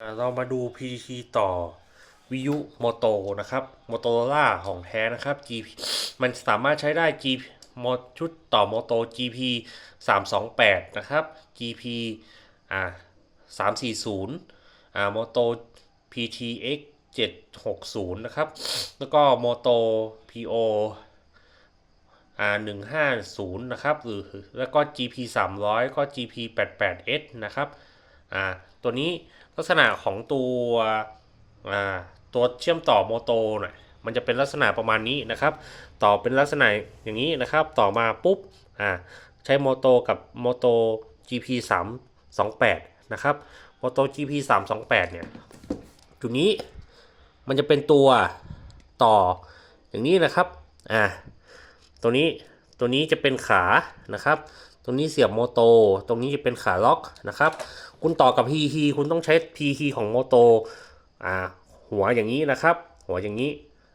เรามาดู PTT ต่อวิยุโมโตนะครับ Motorola ของแท้นะครับ G มันสามารถใช้ได้ G โมชุดต่อโมโต GP 328 นะครับ GP อ่า340อ่าโมโต PTX 760 นะครับ แล้วก็โมโต PO อ่า150 นะครับหรือแล้วก็ GP 300 ก็ GP 88S นะครับ อ่าตัวนี้ลักษณะของตัวอ่าตัวเชื่อมต่อโมโตน่ะมันจะเป็นลักษณะประมาณนี้นะครับ ต่อเป็นลักษณะอย่างนี้นะครับ ต่อมาปุ๊บอ่าใช้โมโตกับโมโต GP 3 28นะครับโมโต GP 3 28เนี่ยตัวนี้มันจะเป็นตัวต่ออย่างนี้นะครับอ่าตัวนี้ตัวนี้จะเป็นขานะครับ รงนี้เสียบโมโต ตรงนี้จะเป็นขาล็อกนะครับ คุณต่อกับ PT คุณต้องใช้ PT ของโมโตอ่าหัวอย่างนี้นะครับ หัวอย่างนี้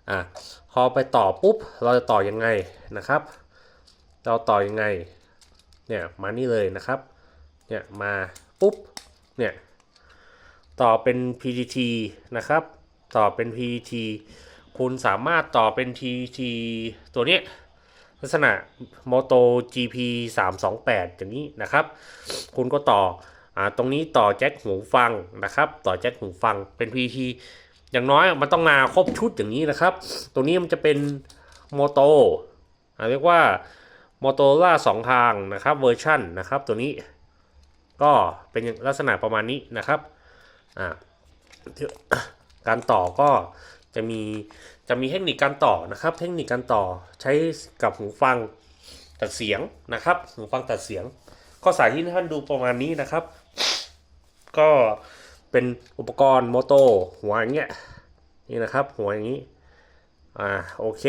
อ่าพอไปต่อปุ๊บ เราจะต่อยังไงนะครับ เราต่อยังไง เนี่ยมานี่เลยนะครับ เนี่ยมาปุ๊บ เนี่ยต่อเป็น PTT นะครับ ต่อเป็น PTT คุณสามารถต่อเป็น TT ตัวนี้ ลักษณะ Moto GP 328อย่างนี้นะครับ คุณก็ต่ออตรงนี้ต่อแจ็คหูฟังนะครับ ต่อแจ็คหูฟังเป็น PT อย่างน้อยมันต้องมาครบชุดอย่างนี้นะครับ ตรงนี้มันจะเป็นโมโตเรียกว่า Motorola 2ทางนะครับเวอร์ชันนะครับ ตัวนี้ก็เป็นลักษณะประมาณนี้นะครับอ่าการต่อก็ จะมีจะมีเทคนิคการต่อนะครับ เทคนิคการต่อใช้กับหูฟังตัดเสียงนะครับ หูฟังตัดเสียง ก็สายที่ท่านดูประมาณนี้นะครับ ก็เป็นอุปกรณ์โมโตหัวอย่างเงี้ยนี่นะครับ หัวอย่างนี้อ่าโอเค